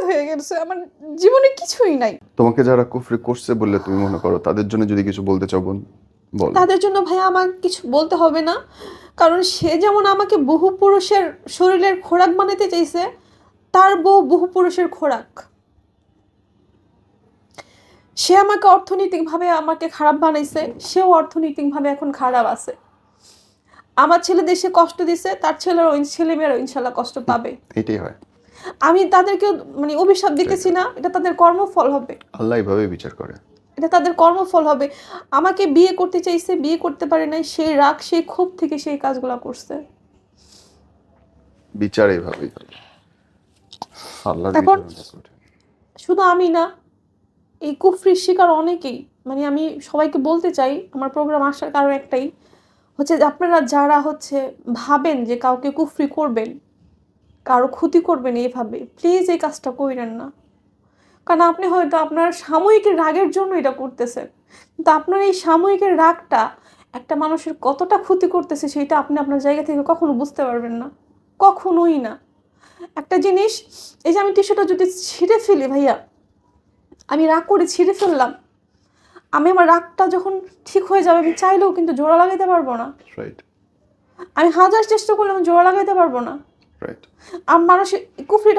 বরবাদ হয়ে গেছে আমার জীবনে কিছুই নাই। তোমাকে যারা কুফরি করছে বললে তুমি মনে করো তাদের জন্য যদি কিছু বলতে চাও বোন বল। তাদের জন্য ভাইয়া আমার কিছু বলতে হবে না কারণ সে যেমন আমাকে বহু পুরুষের শরীরের খোরাক বানাতে চাইছে তার বউ বহু পুরুষের খোরাক। সে আমাকে অর্থনৈতিকভাবে আমাকে খারাপ বানাইছে সেও অর্থনৈতিকভাবে এখন খারাপ আছে। আমার ছেলে দেশে কষ্ট দিছে তার ছেলের ছেলেমেয়েরা ইনশাল্লাহ কষ্ট পাবে। এটাই হয়। আমি তাদেরকে মানে অভিশাপ দিতেছি না এটা তাদের কর্মফল হবে। আল্লাহ এইভাবে বিচার করে। এটা তাদের কর্মফল হবে। আমাকে বিয়ে করতে চাইছে বিয়ে করতে পারে নাই সেই রাগ সেই ক্ষোভ থেকে সেই কাজগুলো করছে। বিচার এইভাবেই আল্লাহর এখন-। শুধু আমি না এই কুফরির শিকার অনেকেই মানে আমি সবাইকে বলতে চাই আমার প্রোগ্রাম আসার কারণ একটাই হচ্ছে আপনারা যারা হচ্ছে ভাবেন যে কাউকে কুফরি করবেন কারও ক্ষতি করবেন এইভাবে। প্লিজ এই কাজটা কইরেন না। কারণ আপনি হয়তো আপনার সাময়িক রাগের জন্য এটা করতেছেন। কিন্তু আপনার এই সাময়িক রাগটা একটা মানুষের কতটা ক্ষতি করতেছে সেটা আপনি আপনার জায়গা থেকে কখনো বুঝতে পারবেন না। কখনোই না। একটা জিনিস এই যে আমি টিস্যুটা যদি ছিঁড়ে ফেলি ভাইয়া আমি রাগ করে ছিঁড়ে ফেললাম। আমি আমার রাগটা যখন ঠিক হয়ে যাবে আমি চাইলেও কিন্তু জোড়া লাগাইতে পারব না। আমি হাজার চেষ্টা করলে আমি জোড়া লাগাইতে পারব না। রাইট আর কুফরিটা